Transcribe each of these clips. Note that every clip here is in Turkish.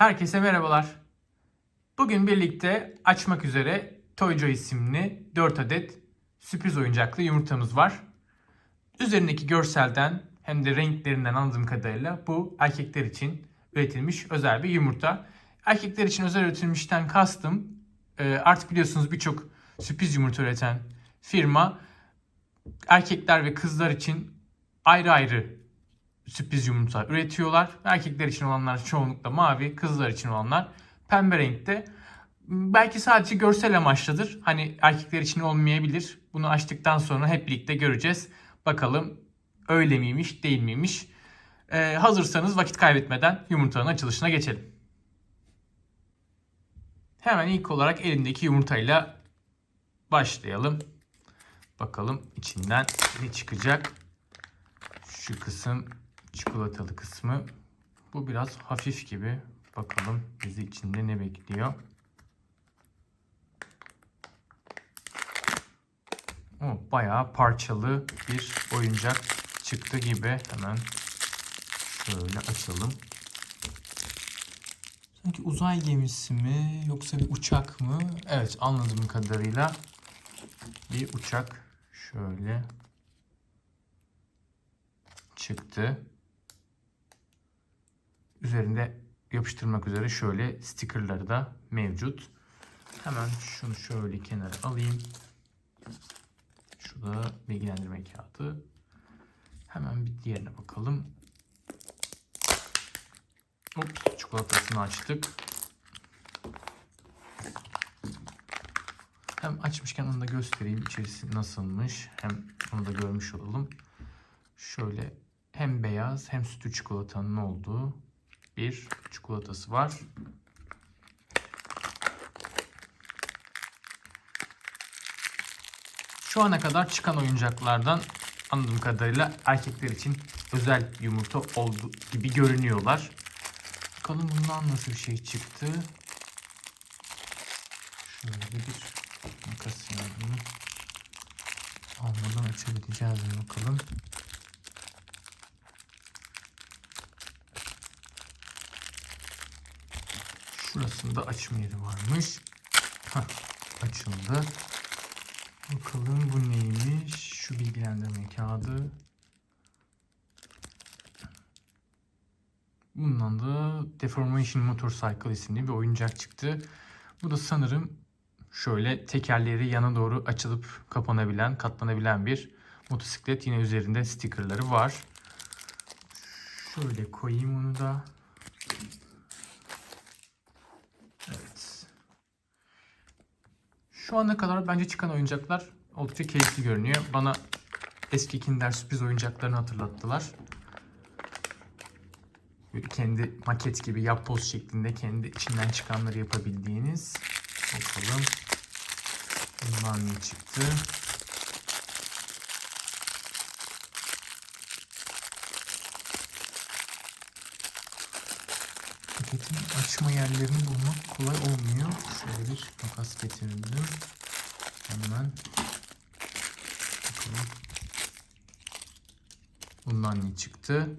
Herkese merhabalar. Bugün birlikte açmak üzere Toyjo isimli 4 adet sürpriz oyuncaklı yumurtamız var. Üzerindeki görselden hem de renklerinden anladığım kadarıyla bu erkekler için üretilmiş özel bir yumurta. Erkekler için özel üretilmişten kastım e, artık biliyorsunuz birçok sürpriz yumurta üreten firma erkekler ve kızlar için ayrı ayrı sürpriz yumurta üretiyorlar. Erkekler için olanlar çoğunlukla mavi, kızlar için olanlar pembe renkte. Belki sadece görsel amaçlıdır. Hani erkekler için olmayabilir. Bunu açtıktan sonra hep birlikte göreceğiz. Bakalım öyle miymiş, değil miymiş. Ee, hazırsanız vakit kaybetmeden yumurtanın açılışına geçelim. Hemen ilk olarak elimdeki yumurtayla başlayalım. Bakalım içinden ne çıkacak. Şu kısım çikolatalı kısmı. Bu biraz hafif gibi. Bakalım bizi içinde ne bekliyor. O bayağı parçalı bir oyuncak çıktı gibi. Hemen şöyle açalım. Sanki uzay gemisi mi yoksa bir uçak mı? Evet anladığım kadarıyla bir uçak. Şöyle çıktı. Üzerinde yapıştırmak üzere şöyle stickerları da mevcut. Hemen şunu şöyle kenara alayım. Şurada bilgilendirme kağıdı. Hemen bir diğerine bakalım. Ups, çikolatasını açtık. Hem açmışken onu da göstereyim içerisi nasılmış. Hem onu da görmüş olalım. Şöyle hem beyaz hem sütlü çikolatanın olduğu bir çikolatası var. Şu ana kadar çıkan oyuncaklardan anladığım kadarıyla erkekler için özel yumurta oldu gibi görünüyorlar. Bakalım bundan nasıl bir şey çıktı. Şöyle bir makas yardımı almadan açabileceğiz mi bakalım. Şurasında açma yeri varmış. Hah, açıldı. Bakalım bu neymiş? Şu bilgilendirme kağıdı. Bundan da Deformation Motorcycle isimli bir oyuncak çıktı. Bu da sanırım şöyle tekerleri yana doğru açılıp kapanabilen, katlanabilen bir motosiklet. Yine üzerinde stickerları var. Şöyle koyayım onu da. Evet. Şu ana kadar bence çıkan oyuncaklar oldukça keyifli görünüyor. Bana eski Kinder sürpriz oyuncaklarını hatırlattılar. Böyle kendi maket gibi yapboz şeklinde kendi içinden çıkanları yapabildiğiniz. Bakalım. Bundan ne çıktı? Paketin açma yerlerini bulmak kolay olmuyor. Şöyle bir makas getirdim. Hemen bakalım. Bundan ne çıktı?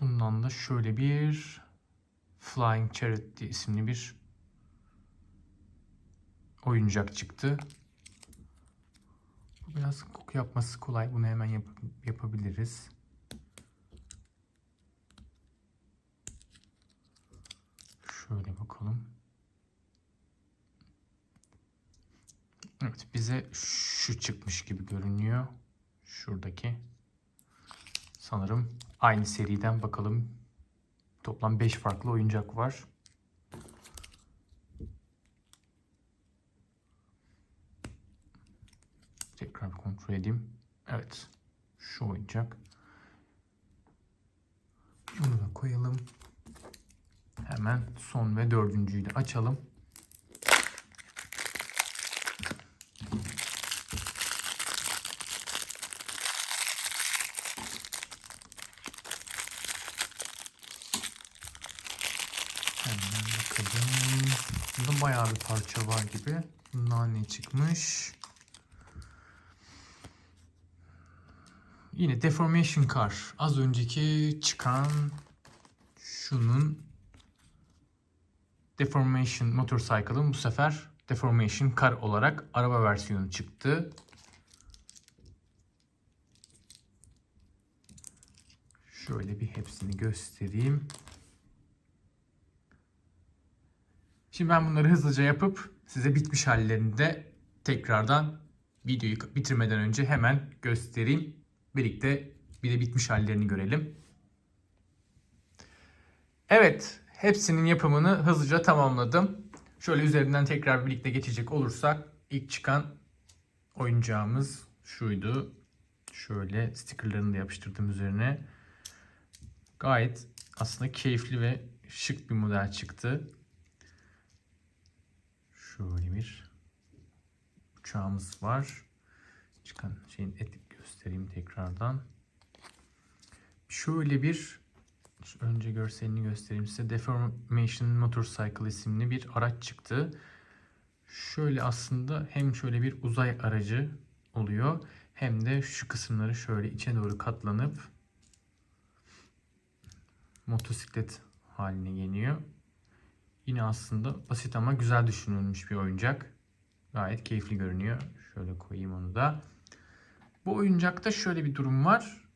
Bundan da şöyle bir Flying Charity isimli bir oyuncak çıktı. Bu biraz yapması kolay. Bunu hemen yap yapabiliriz. Şöyle bakalım. Evet bize şu çıkmış gibi görünüyor. Şuradaki. Sanırım aynı seriden bakalım. Toplam 5 farklı oyuncak var. Tekrar kontrol edeyim. Evet. Şu oyuncak. Bunu da koyalım. Hemen son ve dördüncüyü de açalım. Hemen bakalım. Bunda bayağı bir parça var gibi. Bundan ne çıkmış? Yine Deformation Car. Az önceki çıkan Şunun Deformation Motorcycle'ın bu sefer Deformation Car olarak araba versiyonu çıktı. Şöyle bir hepsini göstereyim. Şimdi ben bunları hızlıca yapıp size bitmiş hallerini de tekrardan videoyu bitirmeden önce hemen göstereyim. Birlikte bir de bitmiş hallerini görelim. Evet, hepsinin yapımını hızlıca tamamladım. Şöyle üzerinden tekrar birlikte geçecek olursak ilk çıkan oyuncağımız şuydu. Şöyle stickerlarını da yapıştırdım üzerine. Gayet aslında keyifli ve şık bir model çıktı. Şöyle bir uçağımız var. Çıkan şeyin etik göstereyim tekrardan. Şöyle bir önce görselini göstereyim size. Deformation Motorcycle isimli bir araç çıktı. Şöyle aslında hem şöyle bir uzay aracı oluyor hem de şu kısımları şöyle içe doğru katlanıp motosiklet haline geliyor. Yine aslında basit ama güzel düşünülmüş bir oyuncak. Gayet keyifli görünüyor. Şöyle koyayım onu da. Bu oyuncakta şöyle bir durum var.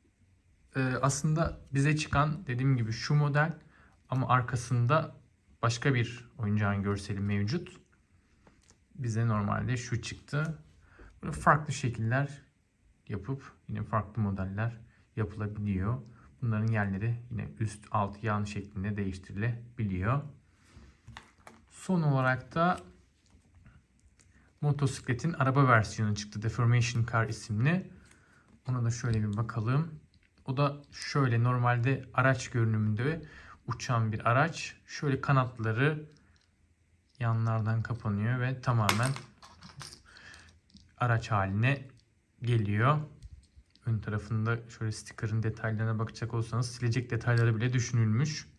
Ee, aslında bize çıkan dediğim gibi şu model ama arkasında başka bir oyuncağın görseli mevcut. Bize normalde şu çıktı. Böyle farklı şekiller yapıp yine farklı modeller yapılabiliyor. Bunların yerleri yine üst alt yan şeklinde değiştirilebiliyor. Son olarak da motosikletin araba versiyonu çıktı. Deformation Car isimli. Ona da şöyle bir bakalım. O da şöyle normalde araç görünümünde uçan bir araç. Şöyle kanatları yanlardan kapanıyor ve tamamen araç haline geliyor. Ön tarafında şöyle sticker'ın detaylarına bakacak olsanız silecek detayları bile düşünülmüş.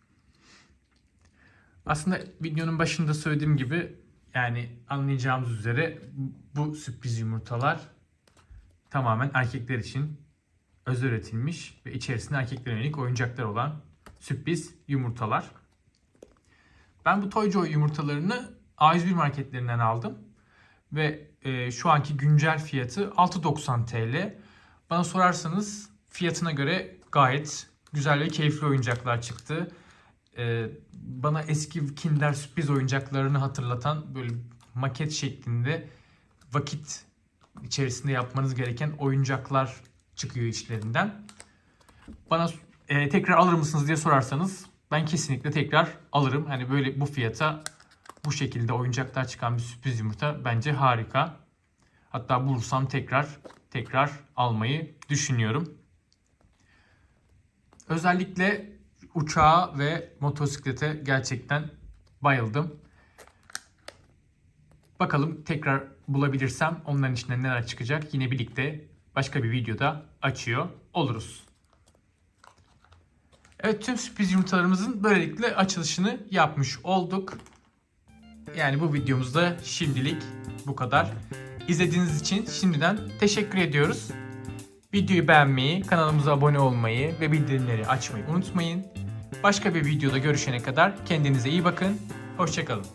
Aslında videonun başında söylediğim gibi yani anlayacağımız üzere bu sürpriz yumurtalar tamamen erkekler için öz üretilmiş ve içerisinde erkeklere yönelik oyuncaklar olan sürpriz yumurtalar. Ben bu Toyjoy yumurtalarını A101 marketlerinden aldım. Ve e, şu anki güncel fiyatı 6.90 TL. Bana sorarsanız fiyatına göre gayet güzel ve keyifli oyuncaklar çıktı. E, bana eski Kinder sürpriz oyuncaklarını hatırlatan böyle maket şeklinde vakit içerisinde yapmanız gereken oyuncaklar çıkıyor içlerinden. Bana e, tekrar alır mısınız diye sorarsanız ben kesinlikle tekrar alırım. Hani böyle bu fiyata bu şekilde oyuncaklar çıkan bir sürpriz yumurta bence harika. Hatta bulursam tekrar tekrar almayı düşünüyorum. Özellikle uçağa ve motosiklete gerçekten bayıldım. Bakalım tekrar bulabilirsem onların içinden neler çıkacak yine birlikte başka bir videoda açıyor oluruz. Evet tüm sürpriz yumurtalarımızın böylelikle açılışını yapmış olduk. Yani bu videomuzda şimdilik bu kadar. İzlediğiniz için şimdiden teşekkür ediyoruz. Videoyu beğenmeyi, kanalımıza abone olmayı ve bildirimleri açmayı unutmayın. Başka bir videoda görüşene kadar kendinize iyi bakın. Hoşçakalın.